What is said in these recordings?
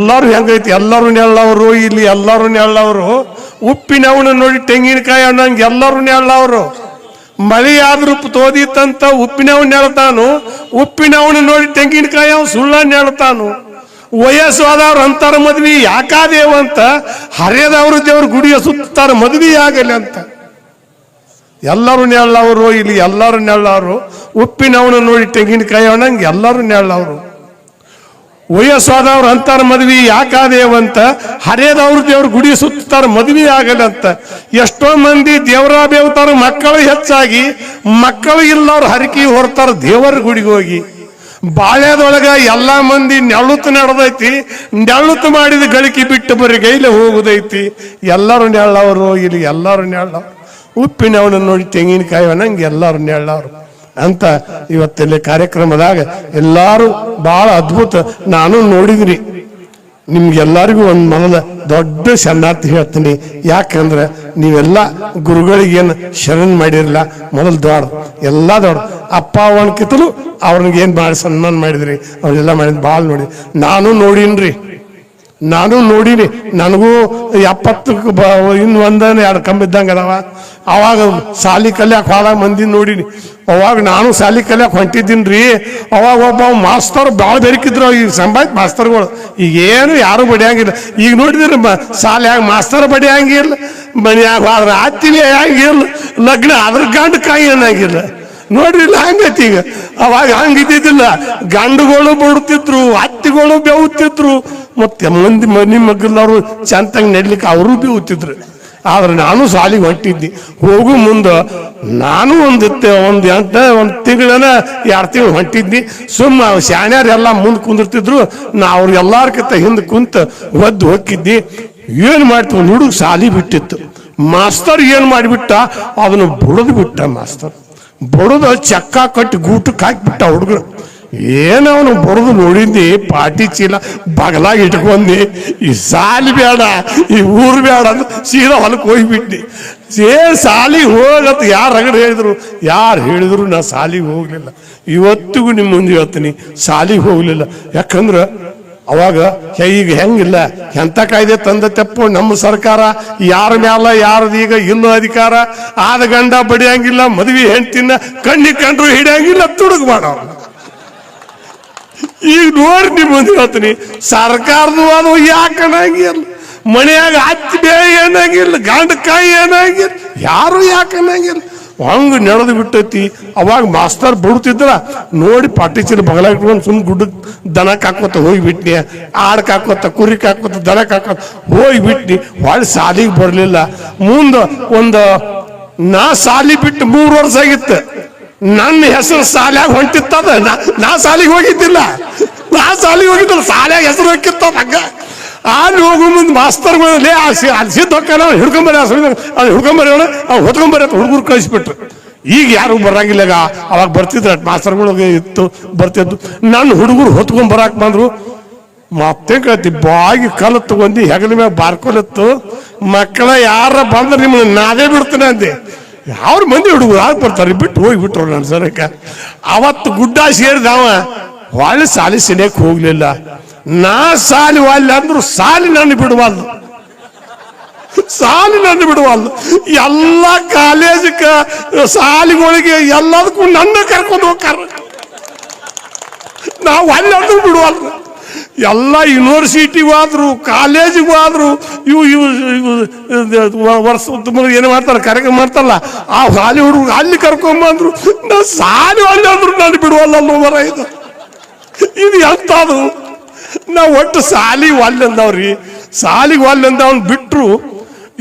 ಎಲ್ಲಾರು ಹೆಂಗೈತಿ? ಎಲ್ಲರೂ ನೆಳ್ಳವರು, ಇಲ್ಲಿ ಎಲ್ಲರೂ ನೆಳ್ಳವರು. ಉಪ್ಪಿನವನು ನೋಡಿ ತೆಂಗಿನಕಾಯಿ ಅನ್ನಂಗೆ ಎಲ್ಲರೂ ನೆಳ್ಳವರು. ಮಳೆ ಆದ್ರೂ ತೋದಿತ್ತಂತ ಉಪ್ಪಿನವನ್ ನೆಳ್ತಾನು. ಉಪ್ಪಿನವನು ನೋಡಿ ತೆಂಗಿನಕಾಯಿ ಅವ್ನು ಸುಳ್ಳ ನೆಳ್ತಾನು. ವಯಸ್ಸು ಆದವ್ರು ಅಂತಾರ ಮದ್ವಿ ಯಾಕಾದೇವ ಅಂತ? ಹರಿಯದವರು ದೇವ್ರ ಗುಡಿಯ ಸುತ್ತಾರ ಮದ್ವಿ ಆಗಲಿ ಅಂತ. ಎಲ್ಲರೂ ನೆಳ್ಳವರು, ಇಲ್ಲಿ ಎಲ್ಲರೂ ನೆಳ್ಳವರು. ಉಪ್ಪಿನವನು ನೋಡಿ ತೆಂಗಿನಕಾಯಿ ಅನ್ನಂಗೆ ಎಲ್ಲರೂ ನೆಳ್ಳವರು. ವಯಸ್ಸಾದವ್ರು ಅಂತಾರ ಮದ್ವಿ, ಯಾಕಾದೇವಂತ ಹರೇದವ್ರು ದೇವ್ರ ಗುಡಿ ಸುತ್ತಾರ ಮದ್ವಿ ಆಗಲ್ಲಂತ. ಎಷ್ಟೋ ಮಂದಿ ದೇವರ ಬೇವ್ತಾರ, ಮಕ್ಕಳು ಹೆಚ್ಚಾಗಿ, ಮಕ್ಕಳು ಇಲ್ಲವ್ರು ಹರಕಿ ಹೊರ್ತಾರ ದೇವರ ಗುಡಿಗೆ ಹೋಗಿ. ಬಾಳ್ಯದೊಳಗ ಎಲ್ಲಾ ಮಂದಿ ನೆಳ್ಳುತ್ತು ನಡೆದೈತಿ ನೆಳ್ಳುತ್ತು ಮಾಡಿದ ಗಳಿಕೆ ಬಿಟ್ಟು ಬರೀ ಗೈಲೆ ಹೋಗುದೈತಿ. ಎಲ್ಲರೂ ನೆಳ್ಳವರು ಇಲ್ಲಿ ಎಲ್ಲರೂ ನೆಳ್ಳವ್ರು ಉಪ್ಪಿನವನ ನೋಡಿ ತೆಂಗಿನಕಾಯಿ ಅನ್ನಂಗೆ ಎಲ್ಲರೂ ನೆಳ್ಳವ್ರು ಅಂತ ಇವತ್ತಿಲ್ಲಿ ಕಾರ್ಯಕ್ರಮದಾಗ ಎಲ್ಲಾರು ಬಹಳ ಅದ್ಭುತ. ನಾನು ನೋಡಿದ್ರಿ. ನಿಮ್ಗೆಲ್ಲರಿಗೂ ಒಂದು ಮನದ ದೊಡ್ಡ ಶರಣಾರ್ಥಿ ಹೇಳ್ತೀನಿ. ಯಾಕಂದ್ರೆ ನೀವೆಲ್ಲ ಗುರುಗಳಿಗೇನು ಶರಣ್ ಮಾಡಿರಲ್ಲ ಮೊದಲು ದೊಡ್ಡ, ಎಲ್ಲ ದೊಡ್ಡ. ಅಪ್ಪ ಅವನಕಿತಲು ಏನು ಮಾಡಿ ಸನ್ಮಾನ ಮಾಡಿದ್ರಿ. ಅವರೆಲ್ಲ ಮಾಡಿದ್ ಭಾಳ ನೋಡಿ. ನಾನು ನೋಡೀನ್ರಿ. ನಾನು ನೋಡೀನಿ. ನನಗೂ ಎಪ್ಪತ್ತಕ್ಕೆ ಬ ಇನ್ನು ಒಂದನ್ನು ಎರಡು ಕಂಬ ಇದ್ದಂಗೆ ಅದಾವ ಅವಾಗ ಸಾಲಿ ಕಲ್ಯಾಕ್ ಹೋದ ಮಂದಿ ನೋಡೀನಿ. ಅವಾಗ ನಾನು ಸಾಲಿ ಕಲ್ಯಾಕ್ ಹೊಂಟಿದ್ದೀನಿ ರೀ ಅವಾಗ ಒಬ್ಬ ಮಾಸ್ತರ್ ಭಾಳ ಬೆರಕಿದ್ರು ಈ ಸಂಭಾಯ್ತ ಮಾಸ್ತರ್ಗಳು. ಈಗ ಏನು ಯಾರು ಬಡಿಯಂಗಿಲ್ಲ. ಈಗ ನೋಡಿದ್ರೆ ಸಾಲ್ಯಾಗ ಮಾಸ್ತರ್ ಬಡಿಯಂಗಿಲ್ಲ, ಮನ್ಯಾಗ ಹೋದ್ರೆ ಆತಿಲಿ ಹಂಗಿಲ್ಲ ಲಗ್ನ ಅದ್ರ ಗಂಡ ಕಾಯಿ ಏನಾಗಿಲ್ಲ ನೋಡ್ರಿ ಹಂಗೈತಿ ಈಗ? ಅವಾಗ ಹಂಗಿದ್ದಿದ್ದಿಲ್ಲ. ಗಂಡುಗಳು ಬಿಡುತ್ತಿದ್ರು ಅತ್ತಿಗಳು ಬೆವುತ್ತಿದ್ರು ಮತ್ತೆ ಮಂದಿ ಮನೆ ಮಗ್ಗಲ್ಲವರು ಚಂತಂಗ್ ನೆಡ್ಲಿಕ್ಕೆ ಅವರು ಬೆವುತ್ತಿದ್ರು ಆದ್ರೆ ನಾನು ಸಾಲಿಗೆ ಹೊಂಟಿದ್ನಿ ಹೋಗು ಮುಂದೆ ನಾನು ಒಂದು ತೆ- ಒಂದು ಎಂಟ, ಒಂದು ತಿಂಗಳನ ಎರಡು ತಿಂಗಳು ಹೊಂಟಿದ್ದೆ. ಸುಮ್ಮ ಶಾಣ್ಯಾರೆಲ್ಲ ಮುಂದೆ ಕುಂದಿರ್ತಿದ್ರು. ನಾ ಕತೆ ಹಿಂದೆ ಕುಂತ ಒದ್ದು ಹೋಗಿದ್ದಿ ಏನು ಮಾಡ್ತೀವಿ ಹುಡುಗ ಸಾಲಿ ಬಿಟ್ಟಿತ್ತು. ಮಾಸ್ತರ್ ಏನು ಮಾಡಿಬಿಟ್ಟ? ಅದನ್ನು ಬುಡದು ಬಿಟ್ಟ ಮಾಸ್ತರ್. ಬಡದು ಚಕ್ಕ ಕಟ್ಟಿ ಗೂಟಕ್ಕೆ ಹಾಕಿಬಿಟ್ಟ ಹುಡುಗರು ಏನು ಅವನು ಬಡದು ನೋಡಿದ್ನಿ ಪಾಟಿ ಚೀಲ ಬಗಲಾಗಿ ಇಟ್ಕೊಂಡಿ. ಈ ಸಾಲಿ ಬೇಡ ಈ ಊರು ಬೇಡ ಅಂತ ಸೀದಾ ಹೊಲಕ್ಕೆ ಹೋಗ್ಬಿಟ್ನಿ. ಏ ಸಾಲಿಗೆ ಹೋಗತ್ತ ಯಾರು ರಗಡ್ ಹೇಳಿದ್ರು? ಯಾರು ಹೇಳಿದ್ರು ನಾ ಸಾಲಿಗೆ ಹೋಗಲಿಲ್ಲ. ಇವತ್ತಿಗೂ ನಿಮ್ಮ ಮುಂದೆ ಹೇಳ್ತೀನಿ, ಸಾಲಿಗೆ ಹೋಗಲಿಲ್ಲ. ಯಾಕಂದ್ರೆ ಅವಾಗ ಈಗ ಹೆಂಗಿಲ್ಲ? ಎಂಥ ಕಾಯ್ದೆ ತಂದ ತಪ್ಪು? ನಮ್ಮ ಸರ್ಕಾರ ಯಾರ ಮ್ಯಾಲ, ಯಾರದ ಈಗ ಇನ್ನು ಅಧಿಕಾರ? ಆದ ಗಂಡ ಬಡಿಯಂಗಿಲ್ಲ, ಮದುವೆ ಹೆಂಡ್ತಿನ ಕಣ್ಣಿ ಕಂಡ್ರು ಹಿಡಿಯಂಗಿಲ್ಲ, ತುಡುಗ್ ಮಾಡೋರು ಈಗ ನೋಡಿ ಹೇಳ್ತೀನಿ. ಸರ್ಕಾರದು ಅದು ಯಾಕನಾಗಿಲ್ಲ? ಮನೆಯಾಗ ಹತ್ತಿ ಬೇ ಏನಾಗಿಲ್ಲ ಗಂಡ ಕಾಯಿ ಏನಾಗಿಲ್ಲ, ಯಾರು ಯಾಕನಾಗಿಲ್ಲ? ಹಂಗ ನಡೆದು ಬಿಟ್ಟೈತಿ. ಅವಾಗ ಮಾಸ್ತರ್ ಬಿಡ್ತಿದ್ರ, ನೋಡಿ ಪಾಟಿ ಚೀಲ ಬಗಲ ಇಟ್ಕೊಂಡು ಸುಮ್ ಕಾಕೋತ ಹೋಗಿಬಿಟ್ನಿ ಆಡ್ ಕಾಕೋತ ಕುರಿ ಕಾಕೋತ ದನ ಕಾಕೋತ ಹೋಗಿಬಿಟ್ನಿ ಹೊಳ್ಳಿ ಸಾಲಿಗೆ ಬರಲಿಲ್ಲ. ಮುಂದ ಒಂದು ನಾ ಸಾಲಿ ಬಿಟ್ಟು ಮೂರು ವರ್ಷ ಆಗಿತ್ತು. ನನ್ನ ಹೆಸರು ಸಾಲ್ಯಾಗ ಹೊಂಟಿತ್ತದ. ನಾ- ಸಾಲಿಗೆ ಹೋಗಿದ್ದಿಲ್ಲ. ನಾ ಸಾಲಿಗೆ ಹೋಗಿದ್ದಿಲ್ಲ. ಸಾಲ್ಯಾಗ ಹೆಸರು ಹಾಕಿತ್ತ ಹಂಗ. ಅಲ್ಲಿ ಹೋಗು ಮುಂದೆ ಮಾಸ್ತರ್ ಲೇ, ಆ ಸಿದ್ಧ ಹಿಡ್ಕೊಂಬರಿ ಅವ್ನು ಹಿಡ್ಕೊಂಬರಿ ಅವನು ಅವ್ನು ಹೊತ್ಕೊಂಬರಿ ಹುಡುಗರು ಕಳಿಸ್ಬಿಟ್ರು. ಈಗ ಯಾರು ಬರಂಗಿಲ್ಲ ಅವಾಗ ಬರ್ತಿದ್ರ ಮಾಸ್ತರ್ಗಳು ಇತ್ತು ಬರ್ತಿದ್ದು ನನ್ನ ಹುಡುಗರು ಹೊತ್ಕೊಂಬರಾಕ್ ಬಂದ್ರು. ಮತ್ತೆ ಕೇಳ್ತಿ ಬಾಗಿ ಕಲ್ಲು ತಗೊಂಡು ಹೆಗಲ ಮ್ಯಾಗ ಬಾರ್ಕೊಲತ್ತು ಮಕ್ಕಳ ಯಾರ ಬಂದ್ರೆ ನಿಮ್ಮನ್ನ ನಾದೇ ಬಿಡ್ತೇನೆ ಅಂದೆ. ಅವ್ರ ಮಂದಿ ಹುಡುಗರು? ಯಾರು ಬರ್ತಾರೆ? ಬಿಟ್ಟು ಹೋಗ್ಬಿಟ್ರು ನನ್ನ ಸರಕ ಅವತ್ತು ಗುಡ್ಡ ಸೇರಿದವ ಹೊಳೆ ಸಾಲಿ ಸಿನಿಯಕ್ಕೆ ಹೋಗ್ಲಿಲ್ಲ. ನಾ ಸಾಲಿ ವಾಲಿ ಅಂದ್ರು ಸಾಲಿ ನನ್ನ ಬಿಡುವಲ್ದು. ಸಾಲಿ ನನ್ನ ಬಿಡುವಲ್ದು. ಎಲ್ಲ ಕಾಲೇಜಕ್ಕೆ ಸಾಲಿಗಳಿಗೆ ಎಲ್ಲದಕ್ಕೂ ನನ್ನ ಕರ್ಕೊಂಡು ಹೋಗ್ತಾರ. ನಾವು ಅಲ್ಲಂದ್ರೂ ಬಿಡುವಲ್ರು ಎಲ್ಲ ಯೂನಿವರ್ಸಿಟಿಗೂ ಆದ್ರು ಕಾಲೇಜಿಗೂ ಆದ್ರು, ಇವು ಇವು ವರ್ಷ, ತುಂಬ ಏನು ಮಾಡ್ತಾರೆ, ಕಾರ್ಯಕ್ರಮ ಮಾಡ್ತಾರಲ್ಲ, ಆ ಶಾಲೆ ಹುಡುಗ ಅಲ್ಲಿ ಕರ್ಕೊಂಬಂದ್ರು, ನಾ ಸಾಲಿ ಅಲ್ಲಿ ಅಂದ್ರು ನಾನು ಬಿಡುವಲ್ಲ ಇದು. ಇದು ಎಂತದು ನಾವು ಒಟ್ಟು ಸಾಲಿ ಒಲ್ಲಂದವ್ರಿ ಸಾಲಿಗೆ ಒಲ್ಲಂದ ಅವ್ನು ಬಿಟ್ರು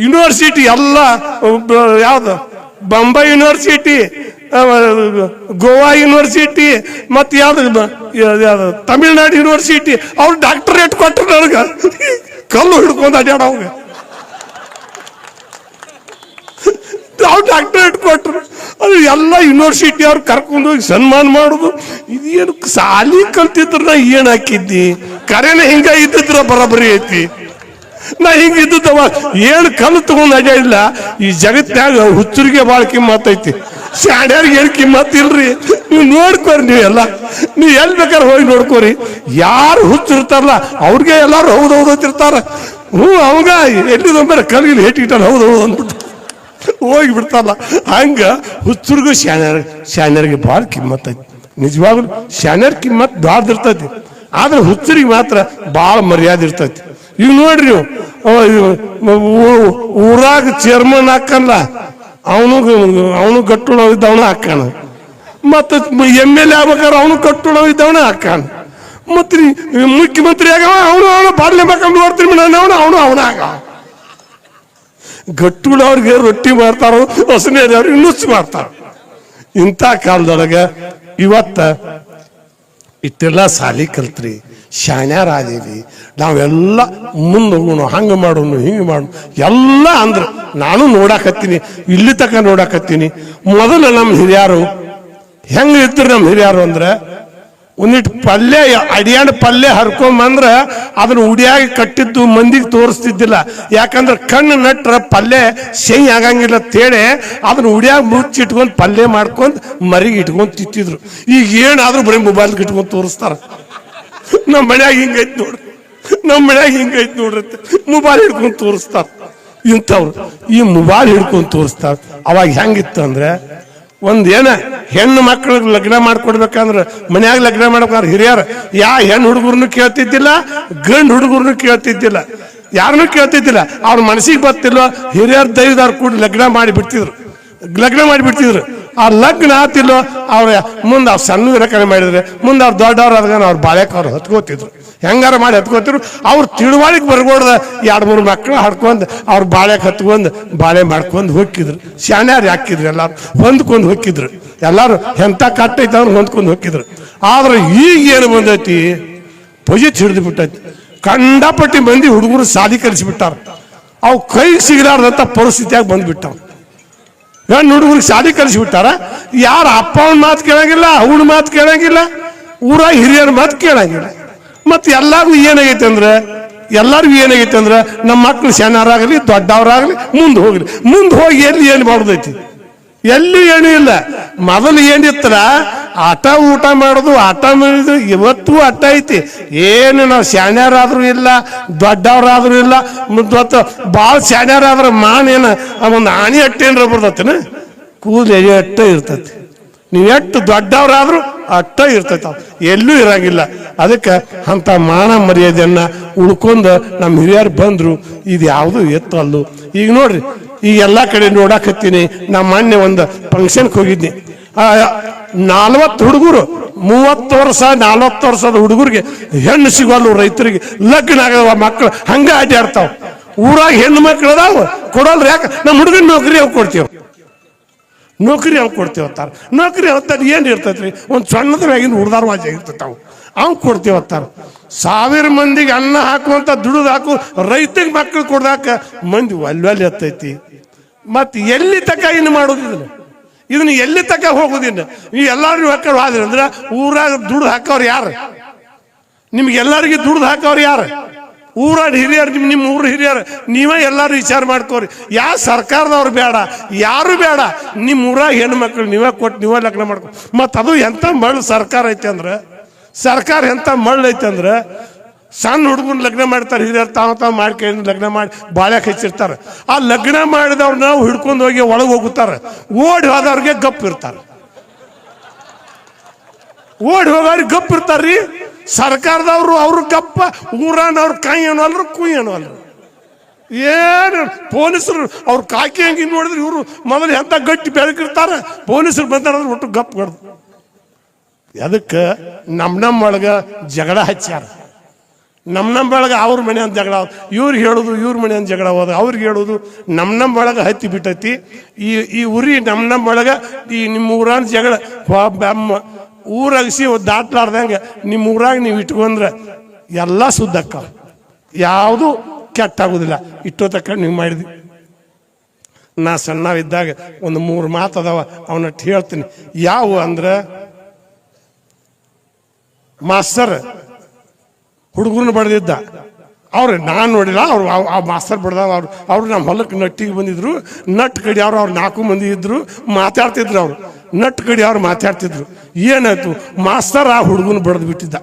ಯೂನಿವರ್ಸಿಟಿ ಎಲ್ಲ ಯಾವುದು ಬೊಂಬೈ ಯೂನಿವರ್ಸಿಟಿ ಗೋವಾ ಯೂನಿವರ್ಸಿಟಿ ಮತ್ತು ಯಾವ್ದು ಯಾವ್ದು ತಮಿಳ್ನಾಡು ಯೂನಿವರ್ಸಿಟಿ ಅವ್ರು ಡಾಕ್ಟರೇಟ್ ಕೊಟ್ಟರು ನನಗೆ. ಕಲ್ಲು ಹಿಡ್ಕೊಂಡು ಅಡ್ಯಾಡವಾಗ ಅವ್ರು ಡಾಕ್ಟರೇಟ್ ಕೊಟ್ಟರು ಅದು ಎಲ್ಲ ಯೂನಿವರ್ಸಿಟಿ ಅವ್ರು ಕರ್ಕೊಂಡು ಹೋಗಿ ಸನ್ಮಾನ ಮಾಡುದು. ಇದೇನು ಸಾಲಿ ಕಲ್ತಿದ್ರು ನಾ ಏನ್ ಹಾಕಿದ್ದಿ? ಕರೆನ ಹಿಂಗ ಇದ್ದಿದ್ರ ಬರಬರಿ ಐತಿ. ನಾ ಹಿಂಗ ಇದ್ದವ ಏನು ಕಲ್ಲು ತಗೊಂಡು ಅಡ್ಯಾಡಿಲ್ಲ. ಈ ಜಗತ್ನ್ಯಾಗ ಹುಚ್ಚರಿಗೆ ಬಾಳ್ಕಿ ಮಾತೈತಿ ಶಾಣ್ಯಾರಿಗೆ ಏನು ಕಿಮ್ಮತ್ ಇಲ್ರಿ? ನೀವು ನೋಡ್ಕೋರಿ ನೀವು ಎಲ್ಲ ನೀವು ಎಲ್ಲಿ ಬೇಕಾದ್ರೆ ಹೋಗಿ ನೋಡ್ಕೋರಿ. ಯಾರು ಹುಚ್ಚಿರ್ತಾರಲ್ಲ, ಅವ್ರಿಗೆ ಎಲ್ಲಾರು ಹೌದು ಹೌದು ಅಂತಿರ್ತಾರ. ಹ್ಞೂ, ಅವಾಗ ಎಲ್ಲಿದೊಮ್ಮೆ ಕಲ್ಗಿಲಿ ಹೇಟಿಟ್ಟಾನ ಹೌದು ಹೌದು ಅಂದ್ಬಿಟ್ಟು ಹೋಗಿ ಬಿಡ್ತಾರಲ್ಲ. ಹಂಗ ಹುಚ್ಚರಿಗೂ ಶಾಣ್ಯರ್, ಶಾಣ್ಯರಿಗೆ ಭಾಳ ಕಿಮ್ಮತ್ ಐತಿ. ನಿಜವಾಗ್ಲು ಶಾಣ್ಯರ್ ಕಿಮ್ಮತ್ ಇರ್ತೈತಿ. ಆದ್ರೆ ಹುಚ್ಚರಿಗೆ ಮಾತ್ರ ಭಾಳ ಮರ್ಯಾದೆ ಇರ್ತೈತಿ. ಈಗ ನೋಡ್ರಿ ನೀವು. ಊರಾಗ ಚೇರ್ಮನ್ ಹಾಕಲ್ಲ. ಅವನು ಅವನು ಗಟ್ಟುಳ ಇದ್ದವನ ಹಾಕಾನ ಮತ್ತೆ ಎಂ ಎಲ್ ಎ ಆಗ್ಬೇಕಾದ್ರೆ ಅವನು ಕಟ್ಟುಳ ಇದ್ದವನ ಮತ್ತೆ ಈ ಮುಖ್ಯಮಂತ್ರಿ ಆಗವ ಅವನು ಅವನು ಬಾಡ್ಲೆ ಮಕ್ಕಳು ನೋಡ್ತೀನಿ ನಾನು ಅವನು ಅವನು ಅವನ ಆಗ ಗಟ್ಟುಳವ್ರಿಗೆ ರೊಟ್ಟಿ ಮಾಡ್ತಾರೋ ಹೊಸನೇದವ್ರಿಗೆ ನುಚ್ಚು ಮಾಡ್ತಾರ. ಇಂಥ ಕಾಲದೊಳಗೆ ಇವತ್ತ ಇಷ್ಟೆಲ್ಲ ಸಾಲಿ ಕಲ್ತ್ರಿ. ಶಾಣ್ಯಾರ ಆದೀವಿ ನಾವೆಲ್ಲ ಮುಂದೆ ಹೋಗೋಣ ಹಂಗೆ ಮಾಡೋಣ ಹಿಂಗೆ ಮಾಡೋಣ ಎಲ್ಲ ಅಂದ್ರೆ ನಾನು ನೋಡಾಕತ್ತೀನಿ, ಇಲ್ಲಿ ತನಕ ನೋಡಾಕತ್ತೀನಿ. ಮೊದಲು ನಮ್ಮ ಹಿರಿಯರು, ಹೆಂಗೆ ಇದ್ರು ನಮ್ಮ ಹಿರಿಯರು ಅಂದ್ರೆ, ಒಂದಿಟ್ ಪಲ್ಯ, ಅಡಿಯಾಣ ಪಲ್ಯ ಹರ್ಕೊಂಬಂದ್ರೆ ಅದನ್ನ ಉಡಿಯಾಗಿ ಕಟ್ಟಿದ್ದು ಮಂದಿಗೆ ತೋರಿಸ್ತಿದ್ದಿಲ್ಲ. ಯಾಕಂದ್ರೆ ಕಣ್ಣು ನಟ್ರ ಪಲ್ಯ ಶೈ ಆಗಂಗಿಲ್ಲ ತೇಳೆ ಅದನ್ನ ಉಡಿಯಾಗಿ ಮುಚ್ಚಿಟ್ಕೊಂಡು ಪಲ್ಯ ಮಾಡ್ಕೊಂಡು ಮರಿಗೆ ಇಟ್ಕೊಂಡು ತಿಂತಿದ್ರು. ಈಗ ಏನಾದರೂ ಬರೀ ಮೊಬೈಲ್ಗೆ ಇಟ್ಕೊಂಡು ತೋರಿಸ್ತಾರ. ನಮ್ಮ ಮನೆಯಾಗ ಹಿಂಗೈತ್ ನೋಡ್ರಿ. ನಮ್ಮ ಮನ್ಯಾಗ ಹಿಂಗೈತ್ ನೋಡ್ರಿ ಮೊಬೈಲ್ ಹಿಡ್ಕೊಂಡು ತೋರಿಸ್ತಾರ. ಇಂಥವ್ರು ಈ ಮೊಬೈಲ್ ಹಿಡ್ಕೊಂಡು ತೋರಿಸ್ತಾರ. ಅವಾಗ ಹೆಂಗಿತ್ತು ಅಂದ್ರೆ ಒಂದ್ ಏನ ಹೆಣ್ಣು ಮಕ್ಕಳಿಗೆ ಲಗ್ನ ಮಾಡ್ಕೊಡ್ಬೇಕಂದ್ರ ಮನ್ಯಾಗ ಲಗ್ನ ಮಾಡ್ಬೇಕಂದ್ರೆ ಹಿರಿಯರು, ಯಾ ಹೆಣ್ಣು ಹುಡುಗರ್ನು ಕೇಳ್ತಿದ್ದಿಲ್ಲ, ಗಂಡು ಹುಡುಗರ್ನು ಕೇಳ್ತಿದ್ದಿಲ್ಲ. ಯಾರನ್ನೂ ಕೇಳ್ತಿದ್ದಿಲ್ಲ. ಅವ್ರ ಮನಸ್ಸಿಗೆ ಬರ್ತಿಲ್ಲ ಹಿರಿಯರ ದೈವದವ್ರು ಕೂಡ ಲಗ್ನ ಮಾಡಿ ಬಿಡ್ತಿದ್ರು. ಲಗ್ನ ಮಾಡಿ ಬಿಡ್ತಿದ್ರು. ಆ ಲಗ್ನ ಆತಿಲ್ಲೋ, ಅವ್ರ ಮುಂದೆ ಅವ್ರು ಸಣ್ಣ ವಿರಕಣೆ ಮಾಡಿದ್ರೆ, ಮುಂದೆ ಅವ್ರು ದೊಡ್ಡವ್ರು ಅದಗನ ಅವ್ರು ಬಾಳೆಕ್ ಅವ್ರು ಹತ್ಕೋತಿದ್ರು. ಹೆಂಗಾರ ಮಾಡಿ ಹತ್ಕೋತಿದ್ರು, ಅವ್ರು ತಿಳುವಳಿಕೆ ಬರ್ಬೋಡ್ದ ಎರಡು ಮೂರು ಮಕ್ಕಳು ಹಡ್ಕೊಂಡು ಅವ್ರು ಬಾಳೆಕ್ ಹತ್ಕೊಂಡು ಬಾಳೆ ಮಾಡ್ಕೊಂಡು ಹೋಗಿದ್ರು ಶಾಣ್ಯಾರು ಹಾಕಿದ್ರು ಎಲ್ಲಾರು? ಹೊಂದ್ಕೊಂಡು ಹೋಗಿದ್ರು ಎಲ್ಲರೂ ಎಂಥ ಕಟ್ಟ ಅವ್ರು ಹೊಂದ್ಕೊಂಡು ಹೋಗಿದ್ರು ಆದ್ರೆ ಈಗ ಏನು ಬಂದೈತಿ? ಪೊಜಿತ್ ಹಿಡಿದು ಬಿಟ್ಟೈತಿ ಕಂಡಪಟ್ಟಿ ಮಂದಿ ಹುಡುಗರು ಸಾಲಿ ಕಲಿಸಿಬಿಟ್ಟಾರ ಅವು ಕೈ ಸಿಗಲಾರ್ದಂಥ ಪರಿಸ್ಥಿತಿಯಾಗಿ ಬಂದ್ಬಿಟ್ಟಾವ ಹೆಣ್ಣು ಹುಡುಗರಿಗೆ ಶಾಲೆ ಕಲಿಸಿಬಿಟ್ಟಾರ ಯಾರ ಅಪ್ಪ ಅವನ ಮಾತು ಕೇಳಂಗಿಲ್ಲ, ಅವನ ಮಾತು ಕೇಳಂಗಿಲ್ಲ ಊರಾಗ ಹಿರಿಯರ ಮಾತು ಕೇಳಂಗಿಲ್ಲ. ಮತ್ತೆ ಎಲ್ಲಾರ್ಗು ಏನಾಗೈತೆ ಅಂದ್ರೆ, ಎಲ್ಲರಿಗೂ ಏನಾಗೈತೆ ಅಂದ್ರೆ, ನಮ್ಮ ಮಕ್ಕಳು ಸಣ್ಣವರಾಗಲಿ ದೊಡ್ಡವರಾಗಲಿ, ಮುಂದೆ ಹೋಗಲಿ. ಮುಂದೆ ಹೋಗಿ ಎಲ್ಲಿ ಏನು ಮಾಡೋದೈತಿ? ಎಲ್ಲಿ ಏನು ಇಲ್ಲ? ಮೊದಲು ಏನಿತ್ತಲ್ಲ, ಆಟ ಊಟ ಮಾಡೋದು, ಆಟ ಮಾಡಿದ್ರು ಇವತ್ತು ಆಟ ಐತಿ. ಏನು ನಾವು ಶಾಣ್ಯರಾದ್ರೂ ಇಲ್ಲ, ದೊಡ್ಡವರಾದ್ರೂ ಇಲ್ಲ ಮತ್ತು ಭಾಳ ಶಾಣ್ಯರಾದ್ರೆ ಮಾನೇನು ಒಂದು ಆಣಿ ಅಟ್ಟೇನ್ರ ಬರ್ತೈತಿನ? ಕೂದಲು ಅಟ್ಟ ಇರ್ತೈತಿ. ನೀವು ಎಷ್ಟು ದೊಡ್ಡವರಾದ್ರೂ ಅಟ್ಟ ಇರ್ತೈತ ಎಲ್ಲೂ ಇರಂಗಿಲ್ಲ. ಅದಕ್ಕೆ ಅಂತ ಮಾನ ಮರ್ಯಾದೆಯನ್ನು ಉಳ್ಕೊಂಡು ನಮ್ಮ ಹಿರಿಯರು ಬಂದ್ರು. ಇದು ಯಾವುದು ಎತ್ತಲ್ಲು. ಈಗ ನೋಡ್ರಿ ಈಗ ಎಲ್ಲ ಕಡೆ ನೋಡಾಕತ್ತೀನಿ ನಮ್ಮ ಮೊನ್ನೆ ಒಂದು ಫಂಕ್ಷನ್ಗೆ ಹೋಗಿದ್ನಿ. ನಾಲ್ವತ್ತು ಹುಡುಗರು, ಮೂವತ್ತು ವರ್ಷ, ನಾಲ್ವತ್ತು ವರ್ಷದ ಹುಡುಗರಿಗೆ ಹೆಣ್ಣು ಸಿಗೋಲ್ಲ ರೈತರಿಗೆ ಲಗ್ನ ಆಗವ ಮಕ್ಕಳು ಹಂಗ ಅಡ್ಡಾಡ್ತಾವ ಊರಾಗ ಹೆಣ್ಣು ಮಕ್ಳು ಅದಾವ, ಕೊಡಲ್ರಿ ಯಾಕೆ? ನಮ್ಮ ಹುಡುಗನ ನೌಕರಿ ಅವ್ ಕೊಡ್ತೀವಿ? ನೌಕರಿ ಅವ್ ಕೊಡ್ತೀವಿ ಅಂತಾರೆ. ನೌಕರಿ ಅವತ್ತ ಏನು ಇರ್ತೈತ್ರಿ? ಒಂದು ಸಣ್ಣದ ಮ್ಯಾಗಿನ ಹುಡ್ದಾರ ವಾಜಿ ಅವ್ನು ಕೊಡ್ತೀವಿ ಅತ್ತಾರ ಸಾವಿರ ಮಂದಿಗೆ ಅನ್ನ ಹಾಕುವಂತ ದುಡಿದು ಹಾಕು ರೈತಗೆ ಮಕ್ಕಳು ಕೊಡ್ದಾಕ ಮಂದಿ ಒಲ್ವಲ್ಲಿ ಎತ್ತೈತಿ. ಮತ್ತೆ ಎಲ್ಲಿ ತಕ ಇನ್ನು ಮಾಡೋದು ಇದನ್ನ? ಇದನ್ನ ಎಲ್ಲಿ ತಕ ಹೋಗೋದಿಲ್ಲ ನೀವು ಎಲ್ಲಾರು ಮಕ್ಕಳು ಆದ್ರೆ ಅಂದ್ರೆ ಊರಾಗ ದುಡ್ದು ಹಾಕೋರು ಯಾರು? ನಿಮ್ಗೆ ಎಲ್ಲರಿಗೆ ದುಡ್ದು ಹಾಕೋರು ಯಾರು? ಊರ ಹಿರಿಯರು ನಿಮ್ಮ ನಿಮ್ಮ ಊರ ಹಿರಿಯರು, ನೀವೇ ಎಲ್ಲರೂ ವಿಚಾರ ಮಾಡ್ಕೋರಿ. ಯಾವ ಸರ್ಕಾರದವ್ರು ಬೇಡ, ಯಾರು ಬೇಡ ನಿಮ್ಮ ಊರಾಗ ಹೆಣ್ಣು ಮಕ್ಕಳು ನೀವೇ ಕೊಟ್ಟು ನೀವೇ ಲಗ್ನ ಮಾಡ್ಕೊ. ಮತ್ತು ಅದು ಎಂಥ ಮಳ್ಳು ಸರ್ಕಾರ ಐತೆ ಅಂದ್ರೆ ಸರ್ಕಾರ ಎಂಥ ಮಳ್ಳು ಐತೆ ಅಂದ್ರೆ ಸಣ್ಣ ಹುಡುಗನ ಲಗ್ನ ಮಾಡ್ತಾರೆ, ಹಿರಿಯರು ತಾವು ತಾವು ಮಾಡ್ಕೊಂಡು ಲಗ್ನ ಮಾಡಿ ಬಾಳೆ ಹಚ್ಚಿರ್ತಾರೆ. ಆ ಲಗ್ನ ಮಾಡಿದವ್ರನ್ನ ಹಿಡ್ಕೊಂಡು ಹೋಗಿ ಒಳಗೆ ಹೋಗುತ್ತಾರೆ. ಓಡಿ ಹೋದವ್ರಿಗೆ ಗಪ್ ಇರ್ತಾರೆ. ಓಡಿ ಹೋಗೋರಿಗೆ ಗಪ್ ಇರ್ತಾರ್ರಿ ಸರ್ಕಾರದವರು ಅವ್ರು ಗಪ್ಪ ಊರಾನವ್ರು ಕೈ ಅಲ್ರು ಕುಯ್ ಅಲ್ರು ಏನು ಪೊಲೀಸರು ಅವ್ರು ಕಾಕಿ ಹಂಗಿ ನೋಡಿದ್ರೆ ಇವರು ಮೊದಲು ಎಂತ ಗಟ್ಟಿ ಬೆಳಕಿರ್ತಾರೆ, ಪೊಲೀಸರು ಬಂದಾರ ಒಟ್ಟು ಗಪ್ ಕಡ್ದು. ಅದಕ್ಕೆ ನಮ್ಮ ನಮ್ಮ ಒಳಗ ಜಗಳ ಹಚ್ಚಾರ ನಮ್ಮ ನಮ್ಮ ಒಳಗೆ ಅವ್ರ ಮನೆ ಅಂತ ಜಗಳ ಇವ್ರಿಗೆ ಹೇಳೋದು ಇವ್ರ ಮನೆ ಅಂತ ಜಗಳ ಹೋದ. ಅವ್ರಿಗೆ ಹೇಳೋದು ನಮ್ಮ ನಮ್ಮ ಒಳಗೆ ಹತ್ತಿ ಬಿಟ್ಟೈತಿ. ಈ ಈ ಉರಿ ನಮ್ಮ ನಮ್ಮ ಒಳಗೆ ಈ ನಿಮ್ಮ ಊರಾನ ಜಗಳ ಊರಗಸಿ ದಾಟ್ಲಾರ್ದಂಗೆ ನಿಮ್ಮ ಊರಾಗ ನೀವು ಇಟ್ಕೊಂಡ್ರೆ ಎಲ್ಲ ಸುದ್ದಕ್ಕ ಯಾವುದು ಕೆಟ್ಟಾಗೋದಿಲ್ಲ. ಇಟ್ಟೋ ತಕ್ಕ ನೀವು ಮಾಡಿದ್ವಿ ನಾ ಸಣ್ಣವಿದ್ದಾಗ ಒಂದು ಮೂರು ಮಾತು ಅದಾವ. ಅವನಟ್ಟು ಹೇಳ್ತೀನಿ. ಯಾವ ಅಂದ್ರೆ ಮಾಸ್ತರ್ ಹುಡುಗರನ್ನ ಬಡ್ದಿದ್ದ. ಅವ್ರು ನಾನು ನೋಡಿಲ್ಲ, ಅವ್ರು ಆ- ಮಾಸ್ತರ್ ಬಡ್ದವ, ಅವ್ರು ಅವ್ರು ನಮ್ಮ ಹೊಲಕ್ಕೆ ನಟ್ಟಿಗೆ ಬಂದಿದ್ರು, ನಟ್ ಕಡಿ ಅವ್ರು ನಾಲ್ಕು ಮಂದಿ ಇದ್ರು, ಮಾತಾಡ್ತಿದ್ರು ಅವರು. ನಟ್ ಕಡಿ ಅವ್ರು ಮಾತಾಡ್ತಿದ್ರು. ಏನಾಯ್ತು? ಮಾಸ್ತರ್ ಆ ಹುಡುಗನ ಬಡ್ದು ಬಿಟ್ಟಿದ್ದ.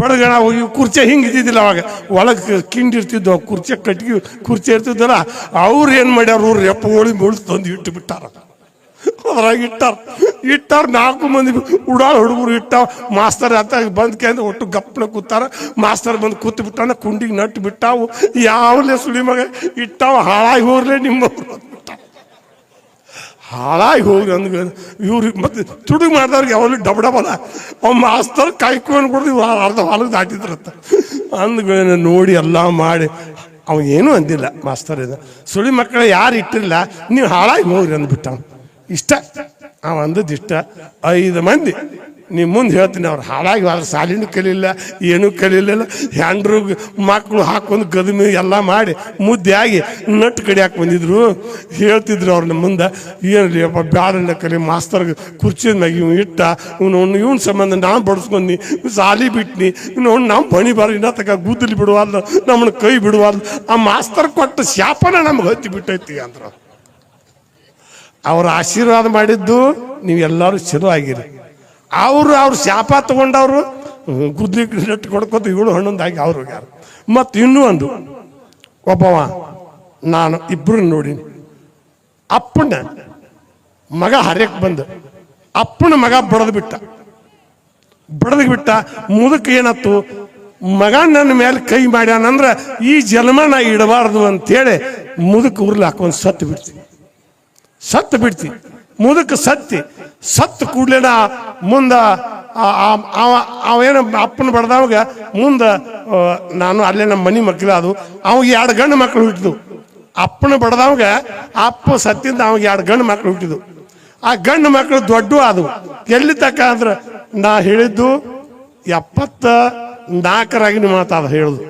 ಬಡಗಣ ಹೋಗಿ ಕುರ್ಚೆ ಹಿಂಗೆ ಇದ್ದಿದ್ದಿಲ್ಲ ಅವಾಗ. ಒಳಗೆ ಕಿಂಡಿರ್ತಿದ್ವು ಕುರ್ಚೆ ಕಟ್ಟಿಗೆ ಕುರ್ಚೆ ಇರ್ತಿದ್ದಲ್ಲ ಅವ್ರು ಏನು ಮಾಡ್ಯಾರ ರೆಪ್ಪಗೋಳಿ ಮುಳ್ದು ತಂದು ಇಟ್ಟು ಬಿಟ್ಟಾರ ಅದ್ರಾಗ ಇಟ್ಟಾರ. ಇಟ್ಟಾರ ನಾಲ್ಕು ಮಂದಿ ಉಡಾಳ ಹುಡುಗರು ಇಟ್ಟಾವ. ಮಾಸ್ತರ್ ಅಂತ ಬಂದ್ ಕೇಂದ್ರ ಒಟ್ಟು ಗಪ್ಪನ ಕೂತಾರ. ಮಾಸ್ತರ್ ಬಂದು ಕೂತ್ ಬಿಟ್ಟಾನ, ಕುಂಡಿಗೆ ನಟ್ಟು ಬಿಟ್ಟಾವು. ಯಾವಲೇ ಸುಳಿ ಮಗ ಇಟ್ಟಾವ, ಹಾಳಾಗಿ ಹೋಗ್ಲೇ ನಿಮ್ಮ ಹಾಳಾಗಿ ಹೋಗ್ರಿ ಅಂದ್ ಇವ್ರಿಗೆ ಮತ್ತೆ ತುಡುಗು ಮಾಡ್ದವ್ರಿಗೆ ಯಾವಾಗಲೂ ಡಬ ಡಬಲ ಅವ್ ಮಾಸ್ತರ್ ಕಾಯ್ಕೊಂಡು ಕೊಡ್ದು ಇವ್ರು ಅರ್ಧ ಹಾಲು ದಾಟಿದ್ರಂತ. ಅಂದ್ಗಳನ್ನ ನೋಡಿ ಎಲ್ಲ ಮಾಡಿ. ಅವ ಏನೂ ಅಂದಿಲ್ಲ ಮಾಸ್ತರ್ ಇದು. ಸುಳಿ ಮಕ್ಕಳು ಯಾರು ಇಟ್ಟಿಲ್ಲ, ನೀವು ಹಾಳಾಗಿ ಹೋಗ್ರಿ ಅಂದ್ಬಿಟ್ಟ ಅವ್ನು. ಇಷ್ಟ. ಅಂದದ್ದು ಇಷ್ಟ. ಐದು ಮಂದಿ. ನಿಮ್ಮ ಮುಂದೆ ಹೇಳ್ತೀನಿ ಅವ್ರು ಹಾಳಾಗಿ ಅವ್ರ ಸಾಲಿನೂ ಕಲಿಲ್ಲ, ಏನೂ ಕಲಿಲಿಲ್ಲ. ಹ್ಯಾಂಡ್ರು ಮಕ್ಕಳು ಹಾಕೊಂಡು ಗದಮಿ ಎಲ್ಲ ಮಾಡಿ ಮುದ್ದೆ ಆಗಿ ನಟ್ಟು ಕಡಿಯಾಕೆ ಬಂದಿದ್ರು. ಹೇಳ್ತಿದ್ರು ಅವ್ರ ನಮ್ಮ ಮುಂದೆ ಅಪ್ಪ ಬ್ಯಾಡನ್ನ ಕಲಿ ಮಾಸ್ತರ್ಗೆ ಕುರ್ಚಿ ಮ್ಯಾಗ ಇವ್ ಇಟ್ಟ. ಇವನು ಇವ್ನ ಸಂಬಂಧ ನಾನು ಬಡಿಸ್ಕೊಂಡಿ ಸಾಲಿ ಬಿಟ್ನಿ ಇನ್ನೊಂದು ನಾವು ಬಣಿ ಬಾರ, ಇನ್ನ ತಕ ಗುದ್ದಲಿ ಬಿಡುವಲ್ಲ ನಮ್ಮನ್ನು ಕೈ ಬಿಡುವಲ್ಲ ಆ ಮಾಸ್ತರ್ ಕೊಟ್ಟ ಶಾಪನ ನಮ್ಗೆ ಹತ್ತಿ ಬಿಟ್ಟೈತಿ ಅಂದ್ರು. ಅವ್ರ ಆಶೀರ್ವಾದ ಮಾಡಿದ್ದು ನೀವೆಲ್ಲರೂ ಚಲೋ ಆಗಿರಿ. ಅವರು ಅವ್ರು ಶಾಪ ತಗೊಂಡವರು ಗುದ್ಲಿ ನೆಟ್ಟು ಕೊಡ್ಕೋತ ಇವಳು ಹಣ್ಣೊಂದಾಗಿ ಅವರು ಯಾರು ಮತ್ತು ಇನ್ನೂ ಒಂದು, ಒಬ್ಬವ, ನಾನು ಇಬ್ಬರು ನೋಡೀನಿ. ಅಪ್ಪನ ಮಗ ಹರ್ಯಕ್ಕೆ ಬಂದ. ಅಪ್ಪನ ಮಗ ಬಡದು ಬಿಟ್ಟ. ಬಡದು ಬಿಟ್ಟ ಮುದಕ್ಕೆ ಏನತ್ತು, ಮಗ ನನ್ನ ಮೇಲೆ ಕೈ ಮಾಡ್ಯಾನಂದ್ರೆ ಈ ಜನ್ಮ ನಾ ಇಡಬಾರ್ದು ಅಂತೇಳಿ ಮುದುಕ ಉರ್ಲಿ ಹಾಕೊಂಡು ಸತ್ತು ಬಿಡ್ತೀನಿ. ಸತ್ತು ಬಿಡ್ತಿ. ಮುದಕ್ಕೆ ಸತ್ತಿ. ಸತ್ತು ಕೂಡ್ಲೇನ ಮುಂದ ಅವ ಅಪ್ಪನ ಬಡ್ದವಾಗ ಮುಂದ ನಾನು ಅಲ್ಲೇ ನಮ್ಮ ಮನೆ ಮಕ್ಕಳು ಅದು ಅವಾಗ ಎರಡು ಗಂಡು ಮಕ್ಕಳು ಹುಟ್ಟಿದ್ವು. ಅಪ್ಪನ ಬಡ್ದವಾಗ ಅಪ್ಪ ಸತ್ತಿಂದ ಅವಾಗ ಎರಡು ಗಂಡು ಮಕ್ಕಳು ಹುಟ್ಟಿದ್ವು. ಆ ಗಂಡು ಮಕ್ಕಳು ದೊಡ್ಡ ಅದು ಎಲ್ಲಿ ತಕ್ಕ ಅಂದ್ರೆ ನಾ ಹೇಳಿದ್ದು ಎಪ್ಪತ್ತ ನಾಲ್ಕರಾಗಿನ ಮಾತಾದ ಹೇಳುದು.